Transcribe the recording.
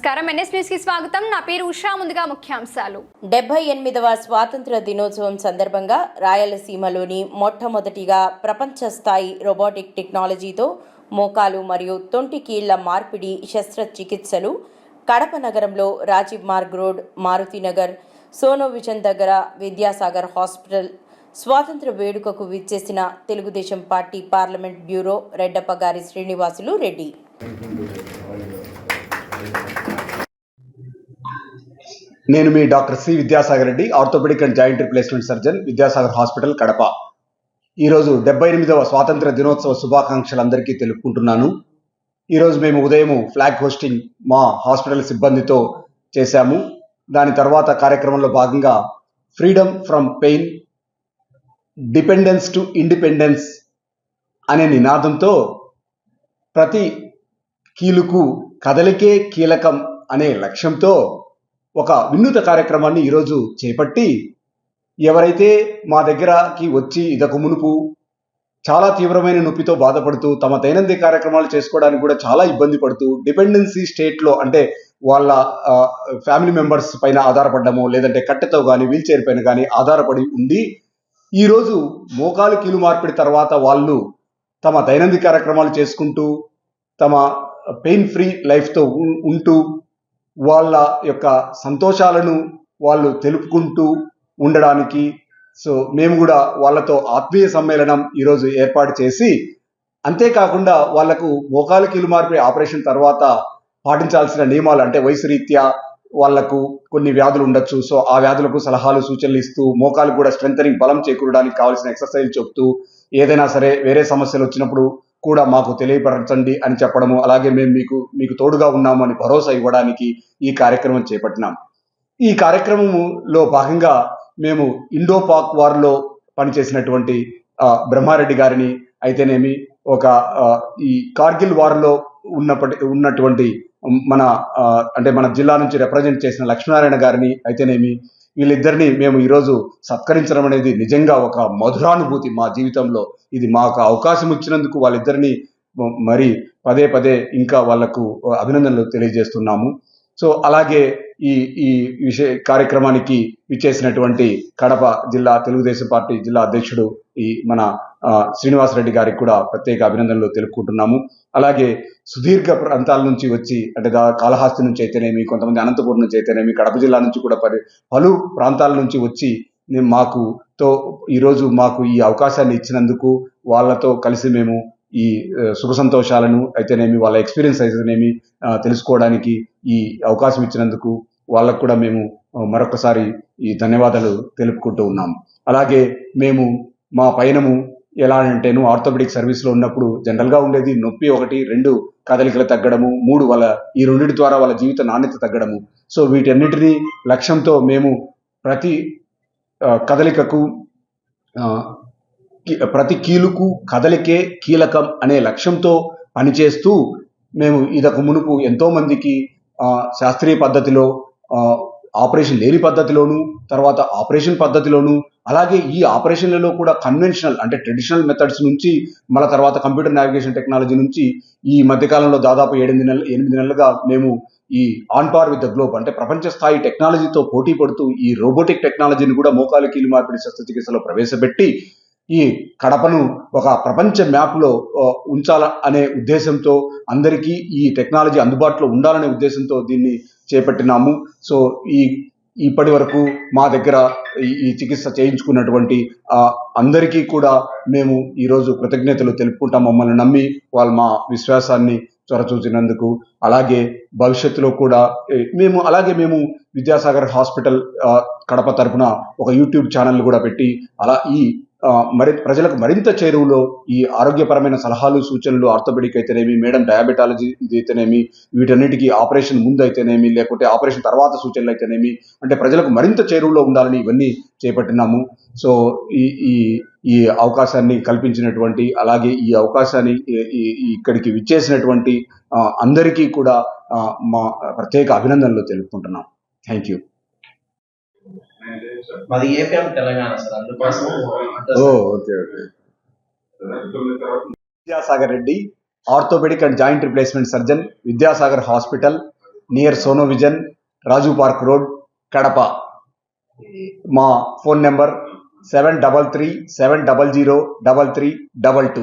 నమస్కారం. ఎన్ఎస్ న్యూస్కి స్వాగతం. నా పేరు ఉషా. ముందుగా ముఖ్యాంశాలు. డెబ్బై ఎనిమిదవ స్వాతంత్ర దినోత్సవం సందర్భంగా రాయలసీమలోని మొట్టమొదటిగా ప్రపంచ స్థాయి రోబోటిక్ టెక్నాలజీతో మోకాలు మరియు తొంటి కీళ్ళ మార్పిడి శస్త్రచికిత్సలు కడప నగరంలో రాజీవ్ మార్గ్ రోడ్ మారుతినగర్ సోనోవిజన్ దగ్గర విద్యాసాగర్ హాస్పిటల్ స్వాతంత్ర వేడుకకు విచ్చేసిన Telugu Desam party parliament bureau Reddappagari Srinivasulu Reddy. నేను మీ doctor C Vidyasagar Reddy orthopaedic and joint replacement surgeon Vidyasagar hospital Kadapa. ఈరోజు డెబ్బై ఎనిమిదవ స్వాతంత్ర దినోత్సవ శుభాకాంక్షలు అందరికీ తెలుపుకుంటున్నాను. ఈరోజు మేము ఉదయం ఫ్లాగ్ హోస్టింగ్ మా హాస్పిటల్ సిబ్బందితో చేశాము. దాని తర్వాత కార్యక్రమంలో భాగంగా freedom from pain dependence to independence అనే నినాదంతో ప్రతి కీలుకు కదలికే కీలకం అనే లక్ష్యంతో ఒక వినూత కార్యక్రమాన్ని ఈరోజు చేపట్టి ఎవరైతే మా దగ్గరకి వచ్చి ఇదకు మునుపు చాలా తీవ్రమైన నొప్పితో బాధపడుతూ తమ దైనందిన కార్యక్రమాలు చేసుకోవడానికి కూడా చాలా ఇబ్బంది పడుతూ డిపెండెన్సీ స్టేట్లో అంటే వాళ్ళ ఫ్యామిలీ మెంబర్స్ పైన ఆధారపడ్డము లేదంటే కట్టెతో కానీ వీల్ చైర్ పైన కానీ ఆధారపడి ఉండి ఈరోజు మోకాలు కీలు మార్పిడి తర్వాత వాళ్ళు తమ దైనందిన కార్యక్రమాలు చేసుకుంటూ తమ పెయిన్ ఫ్రీ లైఫ్తో ఉంటూ వాళ్ళ యొక్క సంతోషాలను వాళ్ళు తెలుపుకుంటూ ఉండడానికి. సో మేము కూడా వాళ్ళతో ఆత్మీయ సమ్మేళనం ఈరోజు ఏర్పాటు చేసి అంతేకాకుండా వాళ్ళకు మోకాలు కీలు మార్పే ఆపరేషన్ తర్వాత పాటించాల్సిన నియమాలు అంటే వయసు రీత్యా వాళ్ళకు కొన్ని వ్యాధులు ఉండొచ్చు. సో ఆ వ్యాధులకు సలహాలు సూచనలు ఇస్తూ మోకాలు కూడా స్ట్రెంథనింగ్ బలం చేకూరడానికి కావాల్సిన ఎక్సర్సైజ్ చెప్తూ ఏదైనా సరే వేరే సమస్యలు వచ్చినప్పుడు కూడా మాకు తెలియపరచండి అని చెప్పడము అలాగే మేము మీకు మీకు తోడుగా ఉన్నాము అని భరోసా ఇవ్వడానికి ఈ కార్యక్రమం చేపట్టినాం. ఈ కార్యక్రమములో భాగంగా మేము ఇండో పాక్ వార్లో పనిచేసినటువంటి బ్రహ్మారెడ్డి గారిని అయితేనేమి ఒక ఈ కార్గిల్ వార్లో ఉన్నప్పటి ఉన్నటువంటి మన అంటే మన జిల్లా నుంచి రిప్రజెంట్ చేసిన లక్ష్మీనారాయణ గారిని అయితేనేమి వీళ్ళిద్దరిని మేము ఈరోజు సత్కరించడం అనేది నిజంగా ఒక మధురానుభూతి మా జీవితంలో. ఇది మాకు అవకాశం ఇచ్చినందుకు వాళ్ళిద్దరిని మరి పదే పదే ఇంకా వాళ్ళకు అభినందనలు తెలియజేస్తున్నాము. సో అలాగే ఈ ఈ విషయ కార్యక్రమానికి విచ్చేసినటువంటి కడప జిల్లా తెలుగుదేశం పార్టీ జిల్లా అధ్యక్షుడు ఈ మన శ్రీనివాసరెడ్డి గారికి కూడా ప్రత్యేక అభినందనలు తెలుపుకుంటున్నాము. అలాగే సుదీర్ఘ ప్రాంతాల నుంచి వచ్చి అంటే దా కాళహస్తి నుంచి అయితేనేమి కొంతమంది అనంతపురం నుంచి అయితేనేమి కడప జిల్లా నుంచి కూడా పరి పలు ప్రాంతాల నుంచి వచ్చి మాకు తో ఈరోజు మాకు ఈ అవకాశాన్ని ఇచ్చినందుకు వాళ్ళతో కలిసి మేము ఈ సుఖ శుభ సంతోషాలను అయితేనేమి వాళ్ళ ఎక్స్పీరియన్స్ అయితేనేమి తెలుసుకోవడానికి ఈ అవకాశం ఇచ్చినందుకు వాళ్ళకు కూడా మేము మరొకసారి ఈ ధన్యవాదాలు తెలుపుకుంటూ ఉన్నాము. అలాగే మేము మా పయనము ఎలా అంటేను ఆర్థోపెడిక్ సర్వీస్లో ఉన్నప్పుడు జనరల్గా ఉండేది నొప్పి ఒకటి రెండు కదలికలు తగ్గడము మూడు వాళ్ళ ఈ రెండింటి ద్వారా వాళ్ళ జీవిత నాణ్యత తగ్గడము. సో వీటన్నిటినీ లక్ష్యంతో మేము ప్రతి కదలికకు ప్రతి కీలుకు కదలికే కీలకం అనే లక్ష్యంతో పనిచేస్తూ మేము ఇదకు మునుపు ఎంతోమందికి శాస్త్రీయ పద్ధతిలో ఆపరేషన్ లేని పద్ధతిలోను తర్వాత ఆపరేషన్ పద్ధతిలోను అలాగే ఈ ఆపరేషన్లలో కూడా కన్వెన్షనల్ అంటే ట్రెడిషనల్ మెథడ్స్ నుంచి మళ్ళీ తర్వాత కంప్యూటర్ నావిగేషన్ టెక్నాలజీ నుంచి ఈ మధ్యకాలంలో దాదాపు ఏడెనిమిది నెలలు ఎనిమిది నెలలుగా మేము ఈ on par with the globe అంటే ప్రపంచ స్థాయి టెక్నాలజీతో పోటీ పడుతూ ఈ రోబోటిక్ టెక్నాలజీని కూడా మోకాలు కీలు మార్పిడి శస్త్రచికిత్సలో ప్రవేశపెట్టి ఈ కడపను ఒక ప్రపంచ మ్యాప్లో ఉంచాల అనే ఉద్దేశంతో అందరికీ ఈ టెక్నాలజీ అందుబాటులో ఉండాలనే ఉద్దేశంతో దీన్ని చేపట్టినాము. సో ఈ ఇప్పటి వరకు మా దగ్గర ఈ- ఈ చికిత్స చేయించుకున్నటువంటి అందరికీ కూడా మేము ఈరోజు కృతజ్ఞతలు తెలుపుకుంటాం మమ్మల్ని నమ్మి వాళ్ళు మా విశ్వాసాన్ని చొరచూచినందుకు అలాగే భవిష్యత్తులో కూడా మేము అలాగే మేము విద్యాసాగర్ హాస్పిటల్ కడప తరపున ఒక యూట్యూబ్ ఛానల్ కూడా పెట్టి అలా ఈ మరి ప్రజలకు మరింత చేరువలో ఈ ఆరోగ్యపరమైన సలహాలు సూచనలు ఆర్థోపెడిక్ అయితేనేమి మేడం డయాబెటాలజీ ఇది అయితేనేమి వీటన్నిటికీ ఆపరేషన్ ముందు అయితేనేమి లేకుంటే ఆపరేషన్ తర్వాత సూచనలు అయితేనేమి అంటే ప్రజలకు మరింత చేరువలో ఉండాలని ఇవన్నీ చేపట్టినాము. సో ఈ ఈ ఈ అవకాశాన్ని కల్పించినటువంటి అలాగే ఈ అవకాశాన్ని ఇక్కడికి విచ్చేసినటువంటి అందరికీ కూడా మా ప్రత్యేక అభినందనలు తెలుపుకుంటున్నాం. Thank you. మాది ఏపీఎం తెలంగాణ సార్ అందుకోసం ఓ okay okay. Vidyasagar Reddy orthopaedic and joint replacement surgeon Vidyasagar hospital near Sonovision Raju park road Kadapa. మా phone number seven double three seven double zero double three double two.